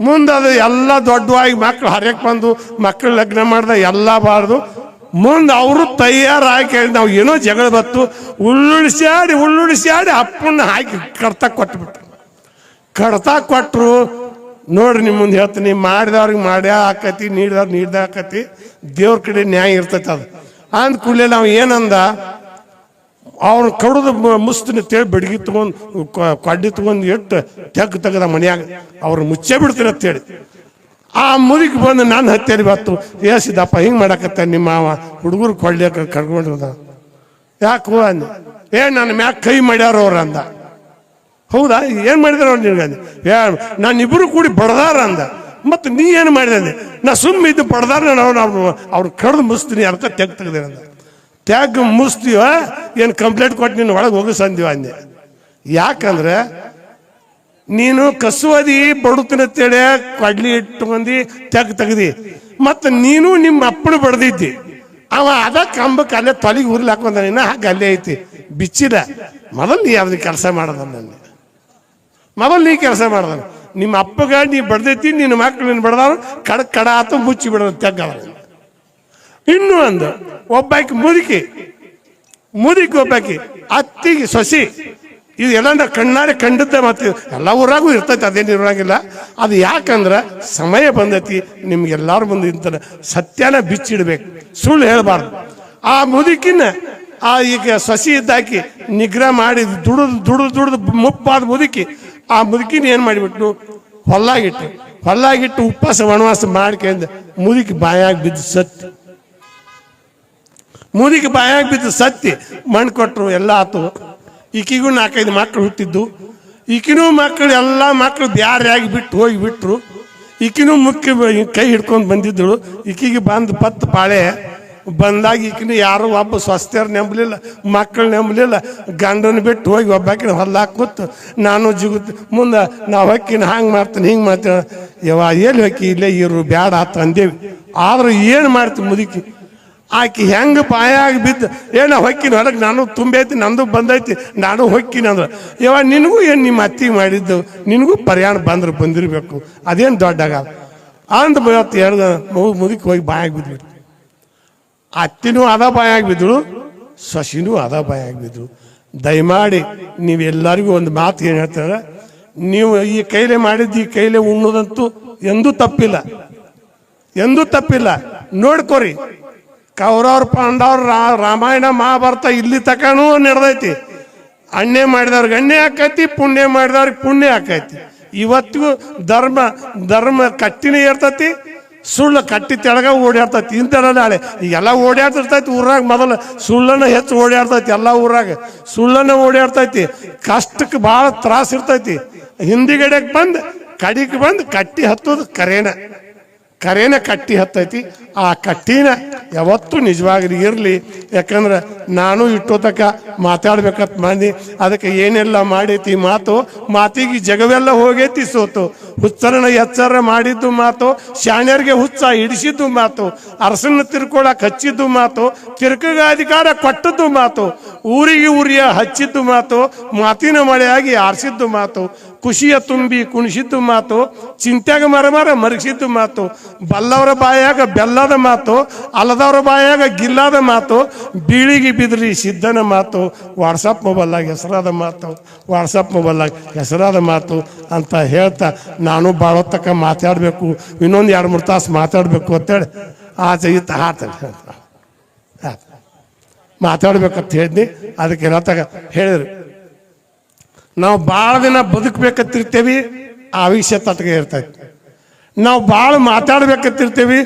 ಮುಂದೆ ಅದು ಎಲ್ಲ ದೊಡ್ಡವಾಗಿ ಮಕ್ಕಳು ಹರಿಯಕ್ಕೆ ಬಂದು ಮಕ್ಕಳು ಲಗ್ನ ಮಾಡ್ದ ಎಲ್ಲ ಬಾರ್ದು. ಮುಂದೆ ಅವರು ತಯಾರಾಗಿ ನಾವು ಏನೋ ಜಗಳ ಬತ್ತು ಉಳ್ಳುಳಿಸ್ಯಾಡಿ ಉಳ್ಳುಳಿಸ್ಯಾಡಿ ಅಪ್ಪನ್ನ ಹಾಕಿ ಕಡ್ತ ಕೊಟ್ಬಿಟ್ರು. ಕಡ್ತ ಕೊಟ್ಟರು ನೋಡ್ರಿ ನಿಮ್ಮ ಮುಂದೆ ಹೇಳ್ತೀನಿ ಮಾಡಿದವ್ರಿಗೆ ಮಾಡ್ಯಾ ಆಕತಿ, ನೀಡಿದವ್ರು ನೀಡ್ದ ಆಕತಿ, ದೇವ್ರ ಕಡೆ ನ್ಯಾಯ ಇರ್ತೈತೆ ಅದು. ಅಂದ ಕೂಡಲೇ ನಾವು ಏನಂದ ಅವ್ನು ಕಡ್ದು ಮುಸ್ತಿನ ತೇಳಿ ಬೆಡಗಿ ತಗೊಂಡು ಕಡ್ಡಿ ತಗೊಂಡು ಇಟ್ಟು ತೆಗ್ ತೆಗ್ದ ಮನೆಯಾಗ, ಅವ್ರು ಮುಚ್ಚೇ ಬಿಡ್ತೀನಿ ಅಂತೇಳಿ ಆ ಮುದುಕಿ ಬಂದು ನಾನು ಹತ್ತೇರಿ ಬತ್ತು ಏಸಿದಪ್ಪ ಹಿಂಗೆ ಮಾಡಕತ್ತ ನಿಮ್ಮ ಮಾವ? ಹುಡುಗರು ಕೊಳ್ಳಿಯಕ್ಕೆ ಕರ್ಕೊಂಡಿರ್ದ? ಯಾಕೋ ಅಂದ? ಏ, ನನ್ನ ಮ್ಯಾಕ್ ಕೈ ಮಾಡ್ಯಾರ ಅವ್ರು ಅಂದ. ಹೌದಾ? ಏನು ಮಾಡಿದಾರ ಅವ್ರು ನಿನಗೆ ಏ ನಾನು ಇಬ್ಬರು ಕೂಡಿ ಬಡದಾರ ಅಂದ. ಮತ್ತು ನೀ ಏನು ಮಾಡಿದೆ ನಾ ಸುಮ್ಮ ಇದ್ದು ಬಡದಾರ ನಾನು ಅವ್ರು ಅವ್ರು ಕಡ್ದು ಮುಸ್ತೀನಿ ಅರ್ಥ ತೆಗ್ ತೆಗ್ದೇನೆ ಅಂದ. ತ್ಯಾಗ ಮುಸ್ತೀವ ಏನು ಕಂಪ್ಲೇಂಟ್ ಕೊಟ್ಟು ನೀನು ಒಳಗೆ ಹೋಗಿಸಂದೀವ ಅಂದೆ. ಯಾಕಂದ್ರೆ ನೀನು ಕಸುವದಿ ಬಡುತನ ತೆಡೆ ಕಡ್ಲಿ ಇಟ್ಕೊಂಡಿ ತೆಗ್ ತೆಗ್ದಿ. ಮತ್ತು ನೀನು ನಿಮ್ಮ ಅಪ್ಪನ ಬಡ್ದಿದ್ದಿ. ಅವ ಅದ ಕಂಬಕ್ಕೆ ಅಲ್ಲೇ ತೊಲಿಗೆ ಉರ್ಲಿ ಹಾಕೊಂಡ ನಿನ್ನ ಹಾಗೆ ಅಲ್ಲೇ ಐತಿ. ಬಿಚ್ಚಿದ. ಮೊದಲು ನೀ ಅದನ್ನ ಕೆಲಸ ಮಾಡೋದ ಮೊದಲು ನೀ ಕೆಲಸ ಮಾಡ್ದ ನಿಮ್ಮ ಅಪ್ಪಗ ನೀ ಬಡ್ದೈತಿ ನಿನ್ನ ಮಕ್ಳು ನೀನು ಬಡ್ದವ್ರು ಕಡ ಕಡ ಆತು ಮುಚ್ಚಿ ಬಿಡೋದು ತೆಗ್ಗವ ಇನ್ನು ಒಂದು, ಒಬ್ಬಾಕಿ ಮುದುಕಿ. ಮುದುಕಿ ಒಬ್ಬಾಕಿ, ಅತ್ತಿಗೆ ಸೊಸಿ. ಇದು ಎಲ್ಲ ಕಣ್ಣಾರೆ ಕಂಡದ್ದೆ ಮತ್ತೆ ಎಲ್ಲ ಊರಾಗೂ ಇರ್ತೈತೆ, ಅದೇನು ಇರೋಂಗಿಲ್ಲ ಅದು ಯಾಕಂದ್ರೆ ಸಮಯ ಬಂದೈತಿ, ನಿಮ್ಗೆಲ್ಲರ ಮುಂದೆ ಇಂತ ಸತ್ಯನ ಬಿಚ್ಚಿಡ್ಬೇಕು. ಸುಳ್ಳು ಹೇಳಬಾರ್ದು. ಆ ಮುದುಕಿನ, ಆ ಈಗ ಸಸಿ ಇದ್ದಾಕಿ ನಿಗ್ರಹ ಮಾಡಿ ದುಡಿದು ದುಡಿದು ದುಡಿದು ಮುಪ್ಪಾದ ಮುದುಕಿ, ಆ ಮುದುಕಿನ ಏನು ಮಾಡಿಬಿಟ್ಟು ಹೊಲ್ಲಾಗಿಟ್ಟು ಹೊಲ್ಲಾಗಿಟ್ಟು ಉಪವಾಸ, ವನವಾಸ ಮಾಡ್ಕೊಂಡು ಮುದುಕಿ ಬಾಯಾಗಿ ಬಿದ್ದು ಸತ್ತಿ. ಮುದುಕಿ ಬಾಯಾಗಿ ಬಿದ್ದು ಸತ್ತಿ ಮಣ್ಣು ಕೊಟ್ಟರು ಎಲ್ಲ ಆತು. ಈಕಿಗೂ ನಾಲ್ಕೈದು ಮಕ್ಕಳು ಹುಟ್ಟಿದ್ದು. ಈಕಿನೂ ಮಕ್ಕಳು ಎಲ್ಲ ಮಕ್ಕಳು ಬ್ಯಾರೆಯಾಗಿ ಬಿಟ್ಟು ಹೋಗಿ ಬಿಟ್ರು. ಈಕಿನೂ ಮುಖ್ಯ ಕೈ ಹಿಡ್ಕೊಂಡು ಬಂದಿದ್ದಳು. ಈಕಿಗೆ ಬಂದು ಪತ್ತು ಪಾಳೆ. ಬಂದಾಗ ಈಕಿನೂ ಯಾರು ಒಬ್ಬ ಸ್ವಸ್ಥರು ನೆಂಬಲಿಲ್ಲ ಮಕ್ಕಳು ನೆಂಬಲಿಲ್ಲ. ಗಂಡನ ಬಿಟ್ಟು ಹೋಗಿ ಒಬ್ಬಾಕಿನ ಹೊಲ್ದಾಗ ಕೂತು, ನಾನು ಜಿಗುತ್ತ ಮುಂದೆ ನಾವು ಹೊಕ್ಕಿನ ಹಂಗೆ ಮಾಡ್ತೀನಿ, ಹಿಂಗೆ ಮಾಡ್ತೀನಿ. ಯಾವ ಎಲ್ಲಿ ಹೊಕ್ಕಿ? ಇಲ್ಲೇ ಇರು, ಬ್ಯಾಡ ಆತ ಅಂದೇವಿ ಆದ್ರೆ ಏನು ಮಾಡ್ತೀವಿ ಮುದುಕಿ? ಆಕಿ ಹೆಂಗೆ ಬಾಯಾಗಿ ಬಿದ್ದು? ಏನ ಹೊಕ್ಕಿನ ಹೊರಗೆ ನಾನು ತುಂಬೈತಿ, ನಂದು ಬಂದೈತಿ, ನಾನು ಹೊಕ್ಕಿನ ಅಂದ್ರೆ. ಯವ ನಿನಗೂ ಏನು ನಿಮ್ಮ ಅತ್ತಿಗೆ ಮಾಡಿದ್ದು? ನಿನಗೂ ಪರ್ಯಾಣ ಬಂದ್ರೆ ಬಂದಿರಬೇಕು. ಅದೇನು ದೊಡ್ಡಾಗ? ಅಂದ ಬಯತ್ತು ಎರಡು ಮುದುಕಿ ಹೋಗಿ ಬಾಯಾಗಿ ಬಿದ್ಬಿಟ್ಟು ಅತ್ತಿನೂ ಅದ ಬಾಯಾಗಿ ಬಿದ್ದಳು ಸೊಸಿನೂ ಅದ ಬಾಯಾಗಿ ಬಿದ್ದಳು ದಯಮಾಡಿ ನೀವೆಲ್ಲರಿಗೂ ಒಂದು ಮಾತು ಏನು ಹೇಳ್ತಾರೆ? ನೀವು ಈ ಕೈಲೆ ಮಾಡಿದ್ದು, ಈ ಕೈಲೆ ಉಣ್ಣೋದಂತೂ ಎಂದೂ ತಪ್ಪಿಲ್ಲ. ಎಂದೂ ತಪ್ಪಿಲ್ಲ. ನೋಡ್ಕೋರಿ. ಕೌರವ್ರ ಪಾಂಡವ್ರ ರಾಮಾಯಣ ಮಹಾಭಾರತ ಇಲ್ಲಿ ತಕನೂ ನಡೆದೈತಿ. ಅಣ್ಣೆ ಮಾಡಿದವ್ರಿಗೆ ಅಣ್ಣೆ ಆಕೈತಿ, ಪುಣ್ಯ ಮಾಡಿದವ್ರಿಗೆ ಪುಣ್ಯ ಆಕೈತಿ. ಇವತ್ತಿಗೂ ಧರ್ಮ ಧರ್ಮ ಕಟ್ಟಿನೇ ಇರ್ತೈತಿ ಸುಳ್ಳು ಕಟ್ಟಿ ತೆಳಗ ಓಡಾಡ್ತೈತಿ ಇಂಥಲ್ಲ ನಾಳೆ ಈಗೆಲ್ಲ ಓಡಾಡ್ತಿರ್ತೈತಿ ಊರಾಗ ಮೊದಲು ಸುಳ್ಳನ್ನ ಹೆಚ್ಚು ಓಡಾಡ್ತೈತಿ ಎಲ್ಲ ಊರಾಗ. ಸುಳ್ಳನ್ನ ಓಡಾಡ್ತೈತಿ ಕಷ್ಟಕ್ಕೆ ಭಾಳ ತ್ರಾಸ ಇರ್ತೈತಿ. ಹಿಂದಿಗಡೆಗೆ ಬಂದು, ಕಡಿಗೆ ಬಂದು ಕಟ್ಟಿ ಹತ್ತೋದು ಕರೇನ. ಕರೇನ ಕಟ್ಟಿ ಹತ್ತೈತಿ. ಆ ಕಟ್ಟಿನ ಯಾವತ್ತೂ ನಿಜವಾಗಿ ಇರಲಿ. ಯಾಕಂದ್ರೆ ನಾನು ಇಟ್ಟೋತಕ ಮಾತಾಡ್ಬೇಕಂತ ಮಂದಿ ಅದಕ್ಕೆ ಏನೆಲ್ಲ ಮಾಡೈತಿ ಮಾತು? ಮಾತಿಗೆ ಜಗವೆಲ್ಲ ಹೋಗೈತಿ ಸೋತು. ಹುಚ್ಚರನ ಎಚ್ಚರ ಮಾಡಿದ್ದು ಮಾತು, ಶಾಣ್ಯರಿಗೆ ಹುಚ್ಚ ಹಿಡಿಸಿದ್ದು ಮಾತು, ಅರಸನ್ನ ತಿರ್ಕೊಳಕ್ಕೆ ಹಚ್ಚಿದ್ದು ಮಾತು ತಿರ್ಕಗ ಅಧಿಕಾರ ಕೊಟ್ಟದ್ದು ಮಾತು, ಊರಿಗೆ ಊರಿಯ ಹಚ್ಚಿದ್ದು ಮಾತು, ಮಾತಿನ ಮಳೆಯಾಗಿ ಆರಿಸಿದ್ದು ಮಾತು, ಖುಷಿಯ ತುಂಬಿ ಕುಣಿಸಿದ್ದು ಮಾತು ಚಿಂತೆಗೆ ಮರಮರ ಮರಗಿಸಿದ್ದು ಮಾತು ಬಲ್ಲವರ ಬಾಯಾಗ ಬೆಲ್ಲದ ಮಾತು ಅಲ್ಲದವರ ಬಾಯಾಗ ಗಿಲ್ಲದ ಮಾತು, ಬೀಳಿಗೆ ಬಿದ್ರಿ ಸಿದ್ಧನ ಮಾತು, ವಾಟ್ಸಪ್ ಮೊಬೈಲಾಗ ಹೆಸರಾದ ಮಾತು, ವಾಟ್ಸಪ್ ಮೊಬೈಲಾಗ ಹೆಸರಾದ ಮಾತು ಅಂತ ಹೇಳ್ತಾ ನಾನು ಭಾಳೊತ್ತಕ್ಕ ಮಾತಾಡಬೇಕು, ಇನ್ನೊಂದು ಎರಡು ಮೂರು ತಾಸು ಮಾತಾಡಬೇಕು ಅಂತೇಳಿ ಆಚೆ ಇತ್ತ ಆತ ಮಾತಾಡ್ಬೇಕಂತ ಹೇಳಿದ್ನಿ ಅದಕ್ಕೆ ರತ್ತಾಗ ಹೇಳಿದ್ರು. ನಾವು ಭಾಳ ದಿನ ಆ ವಿಷಯ ತಟ್ಗೆ ಇರ್ತೈತಿ. ನಾವು ಭಾಳ ಮಾತಾಡ್ಬೇಕಂತಿರ್ತೀವಿ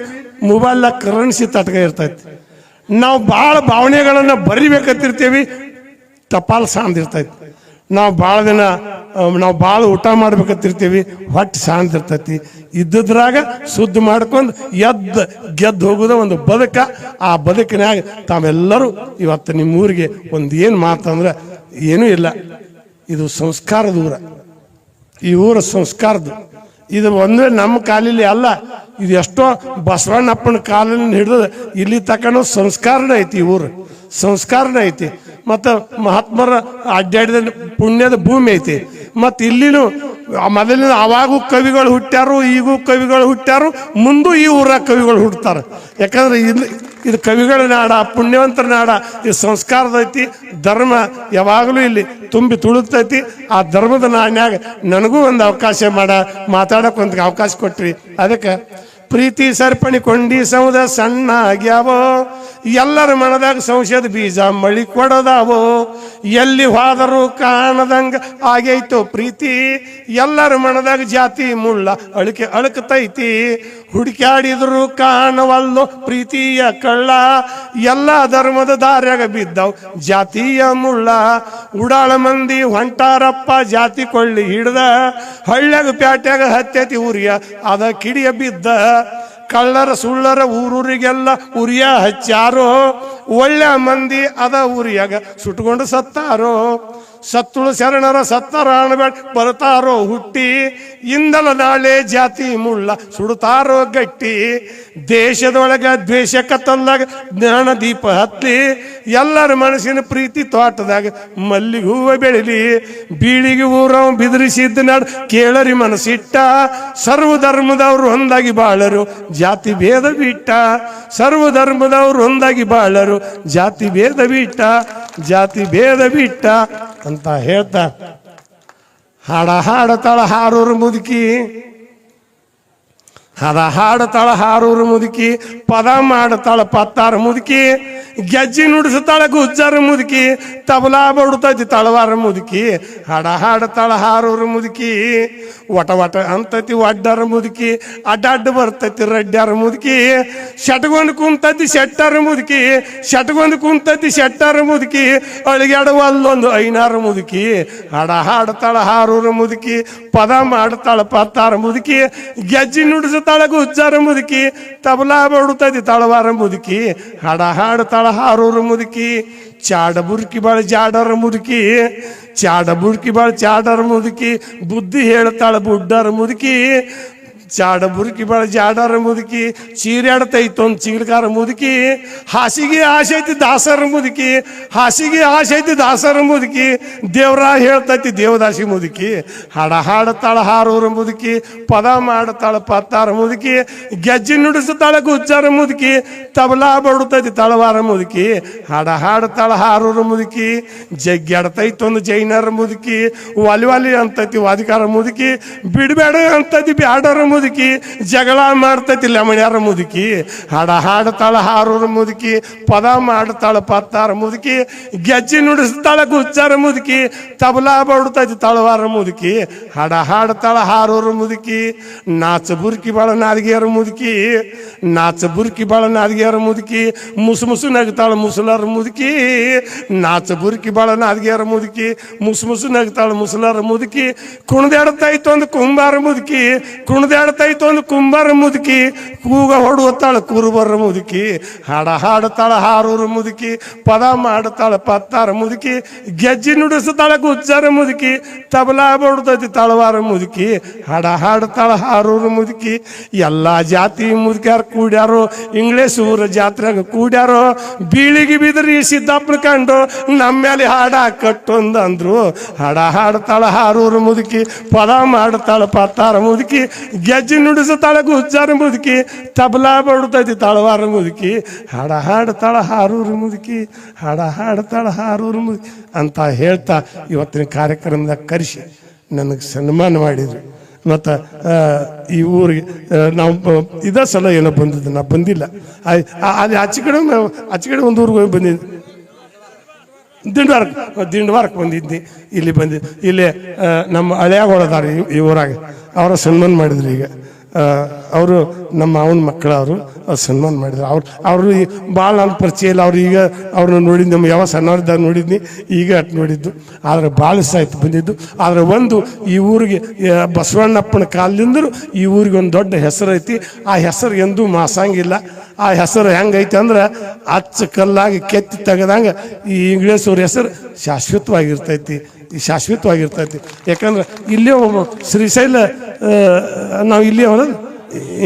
ಮೊಬೈಲ್ನಾಗ ಕರೆನ್ಸಿ ತಟಕ ಇರ್ತೈತಿ. ನಾವು ಭಾಳ ಭಾವನೆಗಳನ್ನು ಬರಿಬೇಕಂತಿರ್ತೀವಿ, ಟಪಾಲ್ ಸಾಂದಿರ್ತೈತಿ ನಾವು ಭಾಳ ದಿನ ನಾವು ಭಾಳ ಊಟ ಮಾಡ್ಬೇಕಂತಿರ್ತೀವಿ, ಹೊಟ್ಟೆ ಸಾಂದಿರ್ತೈತಿ ಇದ್ದದ್ರಾಗ ಶುದ್ಧ ಮಾಡ್ಕೊಂಡು ಎದ್ದು, ಗೆದ್ದು ಹೋಗೋದ ಒಂದು ಬದುಕ. ಆ ಬದುಕಿನಾಗ ತಾವೆಲ್ಲರೂ ಇವತ್ತು ನಿಮ್ಮ ಊರಿಗೆ ಒಂದು ಏನು ಮಾತಂದ್ರೆ, ಏನೂ ಇಲ್ಲ. ಇದು ಸಂಸ್ಕಾರದ ಊರ. ಈ ಊರ ಸಂಸ್ಕಾರದ್ದು. ಇದು ಒಂದೇ ನಮ್ಮ ಕಾಲಿಲಿ ಅಲ್ಲ. ಇದು ಎಷ್ಟೋ ಬಸವಣ್ಣಪ್ಪನ ಕಾಲಿನ ಹಿಡಿದು ಇಲ್ಲಿ ತಕನೋ ಸಂಸ್ಕಾರ ಐತಿ ಈ ಊರು. ಸಂಸ್ಕಾರನೇ ಐತಿ. ಮತ್ತು ಮಹಾತ್ಮರ ಅಡ್ಡಾಡಿದ ಪುಣ್ಯದ ಭೂಮಿ ಐತಿ. ಮತ್ತು ಇಲ್ಲಿನೂ ಮೊದಲಿನ ಅವಾಗೂ ಕವಿಗಳು ಹುಟ್ಟ್ಯಾರು, ಈಗೂ ಕವಿಗಳು ಹುಟ್ಟ್ಯಾರು, ಮುಂದೂ ಈ ಊರಾಗ ಕವಿಗಳು ಹುಡ್ತಾರೆ ಯಾಕಂದ್ರೆ ಇಲ್ಲಿ ಇದು ಕವಿಗಳ ನಾಡ, ಪುಣ್ಯವಂತರ ನಾಡ ಇದು ಸಂಸ್ಕಾರದ ಐತಿ, ಧರ್ಮ ಯಾವಾಗಲೂ ಇಲ್ಲಿ ತುಂಬಿ ತುಳುಕ್ತೈತಿ. ಆ ಧರ್ಮದ ನಾಣ್ಯಾಗ ನನಗೂ ಒಂದು ಅವಕಾಶ ಮಾಡ ಮಾತಾಡಕ್ಕೆ ಒಂದು ಅವಕಾಶ ಕೊಟ್ರಿ. ಅದಕ್ಕೆ, ಪ್ರೀತಿ ಸರ್ಪಣಿ ಕೊಂಡಿ ಸಮುದ ಸಣ್ಣ ಆಗ್ಯಾವೋ ಎಲ್ಲರ ಮನದಾಗ ಸಂಶಯದ ಬೀಜ ಮಳಿ ಕೊಡೋದಾವೋ? ಎಲ್ಲಿ ಹೋದರೂ ಕಾಣದಂಗ ಆಗೈತೋ ಪ್ರೀತಿ? ಎಲ್ಲರ ಮನದಾಗ ಜಾತಿ ಮುಳ್ಳ ಅಳಕೆ ಅಳಕತೈತಿ? ಹುಡುಕ್ಯಾಡಿದ್ರು ಕಾಣವಲ್ಲೋ ಪ್ರೀತಿಯ ಕಳ್ಳ? ಎಲ್ಲ ಧರ್ಮದ ದಾರ್ಯಾಗ ಬಿದ್ದವು ಜಾತಿಯ ಮುಳ್ಳ. ಉಡಾಳ ಮಂದಿ ಹೊಂಟಾರಪ್ಪ, ಜಾತಿ ಕೊಳ್ಳಿ ಹಿಡ್ದ. ಹಳ್ಳ್ಯಾಗ ಪ್ಯಾಟ್ಯಾಗ ಹತ್ತೈತಿ ಉರಿಯ ಅದ ಕಿಡಿಯ ಬಿದ್ದ. ಕಳ್ಳರ ಸುಳ್ಳರ ಊರೂರಿಗೆಲ್ಲ ಉರಿಯ ಹಚ್ಚಾರೋ ಒಳ್ಳೆ ಮಂದಿ ಅದ ಊರಿಯಾಗ. ಸುಟ್ಕೊಂಡು ಸತ್ತಾರೋ, ಸತ್ತುಳು ಶರಣರ ಸತ್ತಾರ ಅಣಬೇಡ ಬರ್ತಾರೋ ಹುಟ್ಟಿ, ಇಂದಲ ನಾಳೆ ಜಾತಿ ಮುಳ್ಳ ಸುಡುತ್ತಾರೋ ಗಟ್ಟಿ. ದೇಶದೊಳಗ ದ್ವೇಷ ಕತ್ತಲ್ದಾಗ ಜ್ಞಾನ ದೀಪ ಹತ್ತಿ ಎಲ್ಲರ ಮನಸ್ಸಿನ ಪ್ರೀತಿ ತೋಟದಾಗ ಮಲ್ಲಿಗೆ ಹೂವ ಬೆಳಿಲಿ. ಬೀಳಿಗೆ ಊರವ ಬಿದಿರಿಸಿದ್ದ ನಾಡು ಕೇಳರಿ ಮನಸ್ಸಿಟ್ಟ. ಸರ್ವ ಧರ್ಮದವ್ರು ಒಂದಾಗಿ ಬಾಳರು, ಜಾತಿ ಭೇದ ಬಿಟ್ಟ. ಸರ್ವ ಧರ್ಮದವ್ರು ಒಂದಾಗಿ ಬಾಳರು ಜಾತಿ ಭೇದ ಬಿಟ್ಟ, ಜಾತಿ ಭೇದ ಬಿಟ್ಟ ಅಂತ ಹೇಳ್ತಾ, ಹಾಡ ಹಾಡತಾಳ ಹಾರೂರು ಮುದುಕಿ. ಹದ ಹಾಡತಾಳ ಹಾರೂರು ಮುದುಕಿ, ಪದ ಮಾಡತಾಳ ಪತ್ತಾರ ಮುದುಕಿ. ಗೆಜ್ಜಿ ನುಡಿಸ್ತಾಳ ಗುಜ್ಜರ ಮುದುಕಿ, ತಬಲಾ ಬಡುತೈತಿ ತಳವಾರ ಮುದುಕಿ, ಹಾಡ ಹಾಡತಾಳ ಹಾರೋರ ಮುದುಕಿ ಒಟ ಒಟ ಅಂತೈತಿ ಒಡ್ಡರ ಮುದುಕಿ ಅಡ್ಡಾಡ್ ಬರ್ತೈತಿ ರಡ್ಡ್ಯಾರ ಮುದುಕಿ, ಶಟ್ಗೊಂಡು ಕುಂತೈತಿ ಶೆಟ್ಟರ ಮುದುಕಿ, ಶಟ್ಗೊಂಡು ಕುಂತೈತಿ ಶೆಟ್ಟರ ಮುದುಕಿ ಅಳಿಗಾಡುವಲ್ಲೊಂದು ಐನಾರ ಮುದುಕಿ, ಹಾಡ ಹಾಡತಾಳ ಹಾರೋರ ಮುದುಕಿ, ಪದ ಮಾಡ್ತಾಳ ಪತ್ತಾರ ಮುದುಕಿ, ಗೆಜ್ಜಿ ನುಡಿಸ್ತಾಳ ಗುಜ್ಜರ ಮುದುಕಿ, ತಬಲಾ ಬಡುತೈತಿ ತಳವಾರ ಮುದುಕಿ, ಹಾಡ ಹಾಡ್ತಾಳ ಹಾರೋರು ಮುದುಕಿ, ಚಾಡ ಬುರ್ಕಿ ಬಾಳ ಜಾಡರ ಮುದುಕಿ, ಚಾಡ ಬುರ್ಕಿ ಬಾಳ ಚಾಡರ ಮುದುಕಿ, ಬುದ್ಧಿ ಹೇಳ್ತಾಳ ಬುಡ್ಡರ ಮುದುಕಿ ಚಾಡ ಬುರುಕಿ ಬಾಳ ಜಾಡಾರ ಮುದುಕಿ ಚೀರಾಡ್ತೈತೊಂದು ಚೀಲಕಾರ ಮುದುಕಿ, ಹಾಸಿಗೆ ಆಸೆ ಐತಿ ದಾಸರ ಮುದುಕಿ, ಹಾಸಿಗೆ ಆಸೆ ಐತಿ ದಾಸರ ಮುದುಕಿ, ದೇವ್ರ ಹೇಳ್ತೈತಿ ದೇವದಾಸಿ ಮುದುಕಿ, ಹಾಡ ಹಾಡತಾಳ ಹಾರೋರ ಮುದುಕಿ, ಪದ ಮಾಡತಾಳ ಪತ್ತಾರ ಮುದುಕಿ, ಗೆಜ್ಜೆ ನುಡಿಸುತ್ತಾಳ ಗುಚ್ಚಾರ ಮುದುಕಿ, ತಬಲಾ ಬಡುತ್ತೈತಿ ತಳವಾರ ಮುದುಕಿ, ಹಾಡ ಹಾಡತಾಳ ಹಾರೋರ ಮುದುಕಿ ಜಗ್ಗಾಡ್ತೈತೊಂದು ಜೈನರ ಮುದುಕಿ, ವಾಲಿ ವಾಲಿ ಅಂತೈತಿ ವಾದಿಕಾರ ಮುದುಕಿ, ಬಿಡಬೇಡ ಅಂತೈತಿ ಬ್ಯಾಡರ ಮುದುಕಿ. ಮುದುಕಿ ಜಗಳ ಮಾಡ್ತೈತಿ ಲಮಣ್ಯಾರ ಮುದುಕಿ. ಹಾಡ ಹಾಡ್ತಾಳ ಹಾರೋರ ಮುದುಕಿ, ಪದ ಮಾಡ್ತಾಳ ಪತ್ತಾರ ಮುದುಕಿ, ಗೆಜ್ಜೆ ನುಡಿಸ್ತಾಳ ಗುಚ್ಚಾರ ಮುದುಕಿ, ತಬಲಾ ಬಡ್ತೈತಿ ತಳವಾರ ಮುದುಕಿ, ಹಾಡ ಹಾಡ್ತಾಳ ಹಾರೋರ ಮುದುಕಿ, ನಾಚ ಬುರ್ಕಿ ಬಾಳ ನಾದಿಗೆಯರ ಮುದುಕಿ, ನಾಚ ಬುರ್ಕಿ ಬಾಳ ನಾದಿಗೆಯರ ಮುದುಕಿ, ಮುಸು ಮುಸು ನಗ್ತಾಳ ಮುಸಲರ ಮುದುಕಿ, ನಾಚ ಬುರ್ಕಿ ಬಾಳ ನಾದಿಗೆಯರ ಮುದುಕಿ, ಮುಸು ಮುಸು ನಗ್ತಾಳ ಮುಸಲರ ಮುದುಕಿ ಕುಣದಾಡ್ತೈತು ಒಂದು ಕುಂಬಾರ ಮುದುಕಿ ಕುಣದಾಡ್ತೈತು ಒಂದು ಕುಂಬಾರ ಮುದುಕಿ, ಕೂಗ ಹೊಡುವತ್ತಾಳ ಕುರುಬರ ಮುದುಕಿ, ಹಾಡ ಹಾಡ್ತಾಳ ಹಾರೂರು ಮುದುಕಿ, ಪದ ಮಾಡ್ತಾಳ ಪತ್ತಾರ ಮುದುಕಿ, ಗೆಜ್ಜಿ ನುಡಿಸ್ತಾಳ ಗುಜ್ಜರ ಮುದುಕಿ, ತಬಲಾ ಬಡ್ದೈತಿ ತಳವಾರ ಮುದುಕಿ, ಹಾಡ ಹಾಡ್ತಾಳ ಹಾರೂರು ಮುದುಕಿ, ಎಲ್ಲ ಜಾತಿ ಮುದುಕ್ಯಾರ ಕೂಡ್ಯಾರೋ, ಇಂಗ್ಲೇಷ್ ಊರ ಜಾತ್ರೆಗ ಕೂಡ್ಯಾರೋ, ಬೀಳಿಗೆ ಬಿದ್ರಿ ಸಿದ್ದಪ್ಪನ ಕಂಡು ನಮ್ಮ ಮೇಲೆ ಹಾಡ ಕಟ್ಟೊಂದು ಅಂದ್ರು ಹಾಡ ಹಾಡ್ತಾಳ ಹಾರೂರು ಮುದುಕಿ, ಪದ ಮಾಡ್ತಾಳ ಪತ್ತಾರ ಮುದುಕಿ ಗೆಜ್ಜಿ ನುಡಿಸ್ತಾಳ ಗುಜ್ಜಾರ ಮುದುಕಿ, ತಬಲಾ ಬಡ್ತೈತಿ ತಳವಾರ ಮುದುಕಿ. ಹಾಡ ಹಾಡ್ತಾಳ ಹಾರೂರು ಮುದುಕಿ, ಹಾಡ ಹಾಡ್ತಾಳ ಹಾರೂರು ಮುದುಕಿ ಅಂತ ಹೇಳ್ತಾ ಇವತ್ತಿನ ಕಾರ್ಯಕ್ರಮದಾಗ ಕರೆಸಿ ನನಗೆ ಸನ್ಮಾನ ಮಾಡಿದ್ರು. ಮತ್ತು ಈ ಊರಿಗೆ ನಾವು ಇದೇ ಸಲ ಏನೋ ಬಂದಿದ್ದು, ನಾ ಬಂದಿಲ್ಲ. ಅಲ್ಲಿ ಆಚೆ ಕಡೆ ಆಚೆ ಕಡೆ ಒಂದು ಊರಿಗೆ ಹೋಗಿ ಬಂದಿದ್ದೆ. ದಿಂಡವಾರಕ್ಕೆ ದಿಂಡವಾರಕ್ಕೆ ಬಂದಿದ್ದೆ. ಇಲ್ಲಿ ಬಂದಿದ್ದೆ. ಇಲ್ಲಿ ನಮ್ಮ ಹಳೆಯಾಗೋಳದಾರ ಈ ಊರಾಗ. ಅವರ ಸನ್ಮಾನ ಮಾಡಿದ್ರು ಈಗ. ಅವರು ನಮ್ಮ ಅವನ ಮಕ್ಕಳ ಅವರು ಸನ್ಮಾನ ಮಾಡಿದ್ರು. ಅವ್ರು, ಅವರು ಭಾಳ ನನ್ನ ಪರಿಚಯ ಇಲ್ಲ. ಅವ್ರು ಈಗ ಅವ್ರನ್ನ ನೋಡಿದ್ದು ನಮ್ಮ ಯಾವ ಸಣ್ಣವ್ರದ್ದಾಗ ನೋಡಿದ್ನಿ, ಈಗ ಅಟ್ ನೋಡಿದ್ದು. ಆದರೆ ಭಾಳ ಸಾಯ್ತು ಬಂದಿದ್ದು. ಆದರೆ ಒಂದು ಈ ಊರಿಗೆ ಬಸವಣ್ಣಪ್ಪನ ಕಾಲದಿಂದಲೂ ಈ ಊರಿಗೆ ಒಂದು ದೊಡ್ಡ ಹೆಸರು ಐತಿ ಆ ಹೆಸರು ಎಂದೂ ಮಾಸಂಗಿಲ್ಲ. ಆ ಹೆಸರು ಹೆಂಗೈತೆ ಅಂದ್ರೆ ಅಚ್ಚ ಕಲ್ಲಾಗಿ ಕೆತ್ತಿ ತೆಗೆದಂಗೆ ಈ ಇಂಗ್ಲೇಷ್ ಅವ್ರ ಹೆಸರು ಶಾಶ್ವತವಾಗಿರ್ತೈತಿ ಈ ಶಾಶ್ವತವಾಗಿರ್ತೈತಿ. ಯಾಕಂದ್ರೆ ಇಲ್ಲೇ ಒಬ್ಬ ಶ್ರೀಶೈಲ ನಾವು ಇಲ್ಲಿ ಅವನ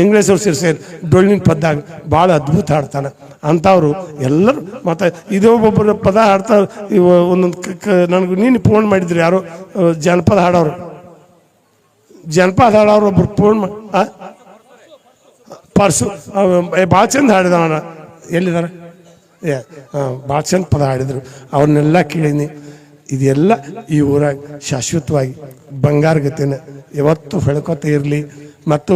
ಇಂಗ್ಲೇಷ್ ಶ್ರೀಶೈಲ್, ಡೊಳ್ಳಿನ ಪದ್ದಾಗ ಭಾಳ ಅದ್ಭುತ ಹಾಡ್ತಾನೆ. ಅಂಥವ್ರು ಎಲ್ಲರೂ ಮತ್ತು ಇದೇ ಒಬ್ಬೊಬ್ಬರು ಪದ ಹಾಡ್ತಾರೆ. ಇವ ಒಂದೊಂದು ನನಗೆ ನೀನು ಫೋನ್ ಮಾಡಿದ್ರು ಯಾರು ಜಾನಪದ ಹಾಡೋರು. ಜನಪದ ಹಾಡೋರು ಒಬ್ಬರು ಫೋನ್ ಮಾ ಆ? ಪರ್ಸು ಭಾಳ ಚಂದ ಹಾಡಿದವನ ಎಲ್ಲಿದ್ದಾರೆ ಏ ಭಾಳ ಚಂದ ಪದ ಹಾಡಿದರು. ಅವ್ರನ್ನೆಲ್ಲ ಕೇಳೀನಿ ಇದೆಲ್ಲ ಈ ಊರಾಗ ಶಾಶ್ವತವಾಗಿ ಬಂಗಾರ ಗತಿನ ಯಾವತ್ತು ಹೊಳ್ಕೊತ ಇರಲಿ. ಮತ್ತು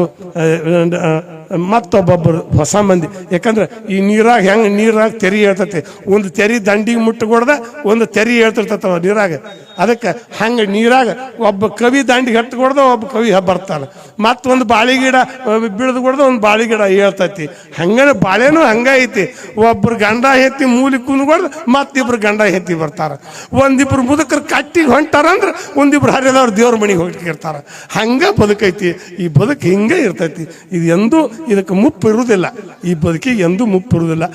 ಮತ್ತೊಬ್ಬೊಬ್ಬರು ಹೊಸ ಮಂದಿ. ಯಾಕಂದ್ರೆ ಈ ನೀರಾಗ ಹೆಂಗೆ ನೀರಾಗ ತೆರಿ ಹೇಳ್ತೈತಿ? ಒಂದು ತೆರಿ ದಂಡಿಗೆ ಮುಟ್ಟಗೊಡ್ದ ಒಂದು ತೆರಿ ಹೇಳ್ತಿರ್ತೈತವ ನೀರಾಗ. ಅದಕ್ಕೆ ಹಂಗೆ ನೀರಾಗ ಒಬ್ಬ ಕವಿ ದಂಡಿಗೆ ಹಟ್ಟಗೊಡ್ದ ಒಬ್ಬ ಕವಿ ಬರ್ತಾನೆ. ಮತ್ತೊಂದು ಬಾಳೆ ಗಿಡ ಬೀಳದು ಕೊಡ್ದ ಒಂದು ಬಾಳೆ ಗಿಡ ಹೇಳ್ತೈತಿ. ಬಾಳೆನೂ ಹಂಗ ಐತಿ. ಒಬ್ಬರು ಗಂಡ ಹೆತ್ತಿ ಮೂಲಿ ಕುಂದ್ಕೊಡ್ದು ಮತ್ತಿಬ್ರು ಗಂಡ ಹೆತ್ತಿ ಬರ್ತಾರೆ. ಒಂದಿಬ್ರು ಮುದುಕರು ಕಟ್ಟಿಗೆ ಹೊಂಟಾರ ಅಂದ್ರೆ ಒಂದಿಬ್ರು ಹರಿದವ್ರು ದೇವ್ರ ಮನೆಗೆ ಹೋಗಿರ್ತಾರ ಹಂಗ ಬದುಕೈತಿ. ಈ ಬದುಕು ಹಿಂಗೆ ಇರ್ತೈತಿ. ಇದು ಎಂದೂ ಇದಕ್ಕೆ ಮುಪ್ಪು ಇರುವುದಿಲ್ಲ ಈ ಬದುಕಿಗೆ ಎಂದೂ ಮುಪ್ಪು ಇರುವುದಿಲ್ಲ